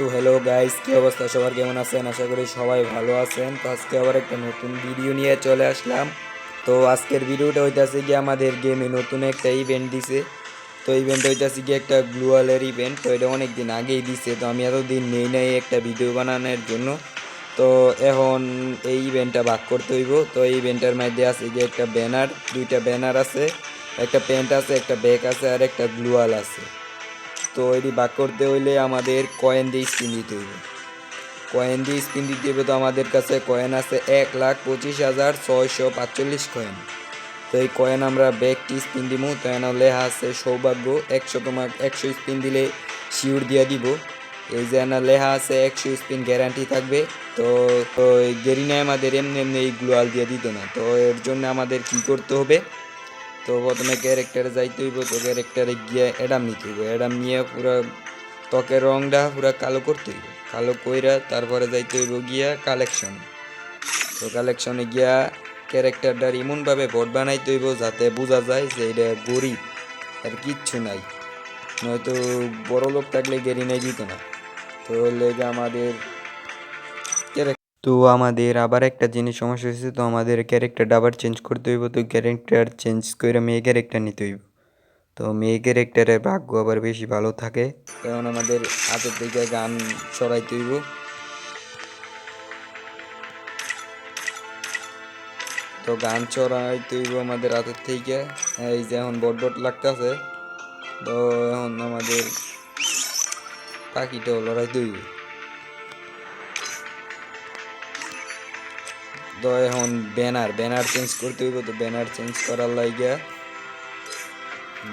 তো hello guys কি অবস্থা? সবার কেমন আছেন? আশা করি সবাই ভালো আছেন। তো আজকে আবার একটা নতুন ভিডিও নিয়ে চলে আসলাম। তো আজকের ভিডিওটা হইতাছে কি আমাদের গেমে নতুন একটা ইভেন্ট দিছে। তো ইভেন্ট হইতাছে কি একটা গ্লুয়ালের ইভেন্ট তো এটা অনেক দিন আগেই দিছে। তো আমি এতদিন নেই নাই একটা ভিডিও বানানোর জন্য। তো এখন এই ইভেন্টটা ভাগ করতে হইব। তো এই ইভেন্টের মধ্যে আছে যে একটা ব্যানার দুইটা ব্যানার আছে। একটা প্যান্ট আছে, একটা ব্যাগ আছে, আর একটা গ্লুয়াল আছে। তো এটি বাক করতে হইলে আমাদের কয়েন দিয়ে স্পিন দিতে হইবে। কয়েন দিয়ে স্পিন দিতে হবে তো আমাদের কাছে কয়েন আছে এক লাখ পঁচিশ হাজার ছয়শো পাঁচচল্লিশ কয়েন তো এই কয়েন আমরা ব্যাগটি স্পিন দিব তো এনে লেখা আছে, সৌভাগ্য, একশো তোমার, একশো স্পিন দিলে শিওর দিয়ে দিব। এই যে এনা লেখা আছে, একশো স্পিন গ্যারান্টি থাকবে। তো তো এই গেরিনায় আমাদের, এমনি এমনি এই গ্লোয়াল দিয়ে দিত না। তো এর জন্য আমাদের কি করতে হবে? তো প্রথমে ক্যারেক্টারে যাইতে হইব, তো ক্যারেক্টারে গিয়ে অ্যাডাম নিতে হইব। অ্যাডাম নিয়ে পুরো ত্বকের রংটা পুরো কালো করতে হইব। কালো কইরা তারপরে যাইতে হইব গিয়া কালেকশন তো কালেকশনে গিয়া ক্যারেক্টারটার এমনভাবে ভোট বানাইতে হইব যাতে বোঝা যায় যে এটা গরিব আর কিচ্ছু নাই। নয়তো বড় লোক থাকলে গেরি নাই দিত না। তো লেগে আমাদের তো আমাদের আবার একটা জিনিস সমস্যা হয়েছে, তো আমাদের ক্যারেক্টারটা আবার চেঞ্জ করতে হইব, তো ক্যারেক্টার চেঞ্জ করে মেয়ে ক্যারেক্টার নিতে হইব। তো মেয়ে ক্যারেক্টারের ভাগ্য আবার বেশি ভালো থাকে কারণ আমাদের হাতের দিকে গান সরাইতে হইব। তো গান চড়াইতে হইব আমাদের হাতের থেকে, এই যে এখন বট বট লাগতেছে, তো এখন আমাদের পাখিটাও লড়াইতে হইব। তো এখন ব্যানার ব্যানার চেঞ্জ করতে হইব তো ব্যানার চেঞ্জ করার লাগিয়া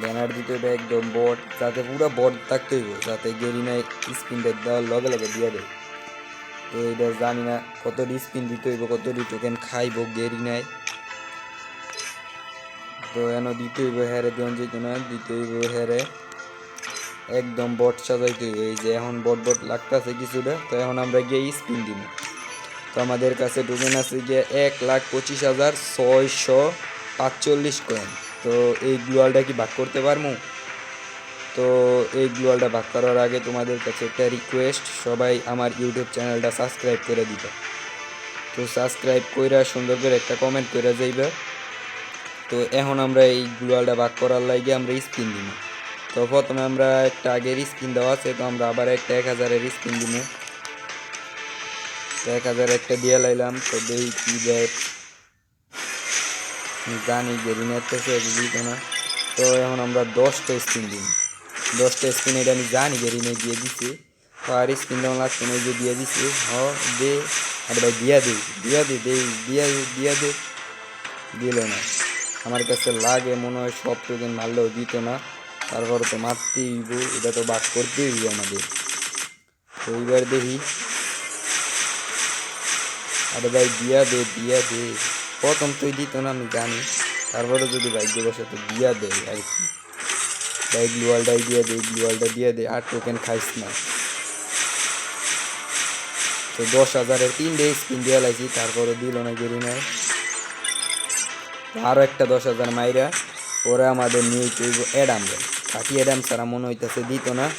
ব্যানার দিতে হবে একদম বট যাতে পুরো বট থাকতে হইব, যাতে গেরিনায় স্পিনটা দেওয়ার লগে লগে দিয়ে দেয়। তো এটা জানি না কতটি স্পিন দিতে হইব, কতটি টোকেন খাইব গেরিনায় তো এন দিতে হইব হ্যারে দিন যেত না, দিতে হইব হ্যারে। একদম বট সাজাইতে হইব, এই যে এখন বট বট লাগতেছে কিছুটা, তো এখন আমরা গিয়ে স্পিন দিব তো আমাদের কাছে টোকেন আছে গিয়ে এক লাখ পঁচিশ হাজার ছয়শো পাঁচচল্লিশ কয়েন তো এই গ্লোয়ালটা কি ভাগ করতে পারব তো এই গ্লোয়ালটা ভাগ করার আগে তোমাদের কাছে একটা রিকোয়েস্ট সবাই আমার ইউটিউব চ্যানেলটা সাবস্ক্রাইব করে দিবে। তো সাবস্ক্রাইব কইরা সুন্দর করে একটা কমেন্ট করে যাইবে। তো এখন আমরা এই গ্লোয়ালটা ভাগ করার লাগে আমরা স্পিন দিব তো প্রথমে আমরা একটা আগের স্পিন দেওয়া আছে, তো আমরা আবার একটা এক হাজারের স্পিন দিব এক হাজার একটা দিয়ে লাইলাম, তো দেখি কি দেয়। জানি গেরিনের তো সে দিত না তো এখন আমরা দশটা স্পিন দিই। দশটা স্পিন এটা আমি জানি গেরিনে দিয়ে দিছি। তো আর স্পিন দেওয়া লাগছে না যে দিয়ে দিছি। হ, দে, আর ভাই, দিয়া দে দিয়া দে দে, দিয়া দিয়া দে। দিল না। আমার কাছে লাগে, মনে হয় সব টোকেন মারলেও দিত না। তারপরে তো মারতেই এটা তো বাদ করতেই আমাদের। তো এইবার দেখি। আরে ভাই, দিয়া দে দিয়া দে। প্রথম তুই দিত না, আমি জানি। তারপরে যদি ভাই বসে তো দিয়া দেয় আর কি। ভাই গ্লুয়ালটাই দিয়ে দে গ্লুয়ালটা দিয়ে দে। আর টোকেন খাইস না। তো দশ হাজারের তিনটে স্পিন দিয়ে লাইছি, তারপরে দিল না গেরি নাই আরও একটা দশ হাজার মাইরা, ওরা আমাদের নিয়ে চলবো অ্যাডাম রে। কাটি অ্যাডাম সারা মনে হইতেছে দিত না।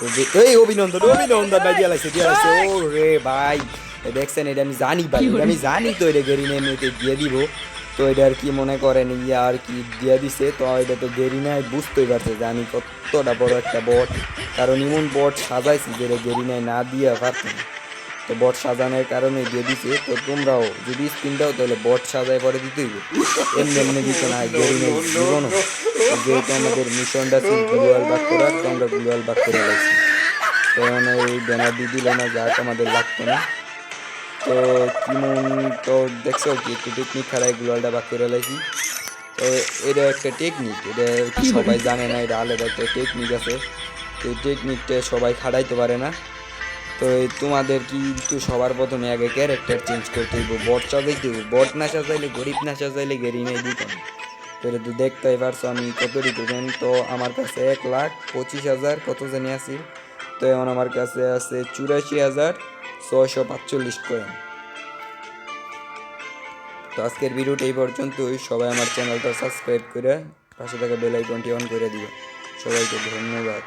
তো দে- এই অভিনন্দন অভিনন্দন, ভাই, দিয়ে লাইছে দিয়ে লাইছে। ও রে ভাই। দেখছেন এটা আমি জানি ভাই এটা আমি জানি তো এটা গেরি এমনিতে দিয়ে দিব তো এটা আর কি মনে করেন ইয়ে আর কি দিয়ে দিছে তো এটা তো গেরি নাই বুঝতেই পারছে যে আমি কতটা বড় একটা বট কারণ এমন বট সাজাইছি যেটা গেরি নাই না দিয়ে পারতাম তো বট সাজানোর কারণে দিয়ে দিছে তো তোমরাও যদি স্পিন দাও তাহলে বট সাজায় পরে দিতে হইবে এমনি এমনি দিতে না গেরি নেই জীবনও যেহেতু আমাদের মিশনটা ছিল গ্লুয়াল বাক করার তো আমরা গ্লুয়াল বাক করে লাগছি তো মানে এই ব্যানার দিয়ে দিল না যাক আমাদের লাগতো না তো কিমন তো দেখছ কি একটু টেকনিক খারাই গ্লোয়ালটা বাক করে লাইছি। তো এটা একটা টেকনিক এটা সবাই জানে না এটা আলাদা একটা টেকনিক আছে। তো এই টেকনিকটা সবাই খাটাইতে পারে না। তো তোমাদের কিন্তু সবার প্রথমে আগে ক্যারেক্টার চেঞ্জ করতে হইব? বট সাজাইতে হইব? বট না সাজাইলে গরিব না সাজাইলে গেরি নেই দিতাম। তো এটা তো দেখতেই পারছ আমি কত রিটোকেন তো আমার কাছে এক লাখ পঁচিশ হাজার কত জানি আছি। তো এখন আমার কাছে আছে চুরাশি হাজার ছয়শো পাঁচচল্লিশ কয়েন তো আজকের ভিডিওটা এই পর্যন্তই। সবাই আমার চ্যানেলটা সাবস্ক্রাইব করে পাশে থাকা বেল আইকনটি অন করে দিও সবাইকে ধন্যবাদ।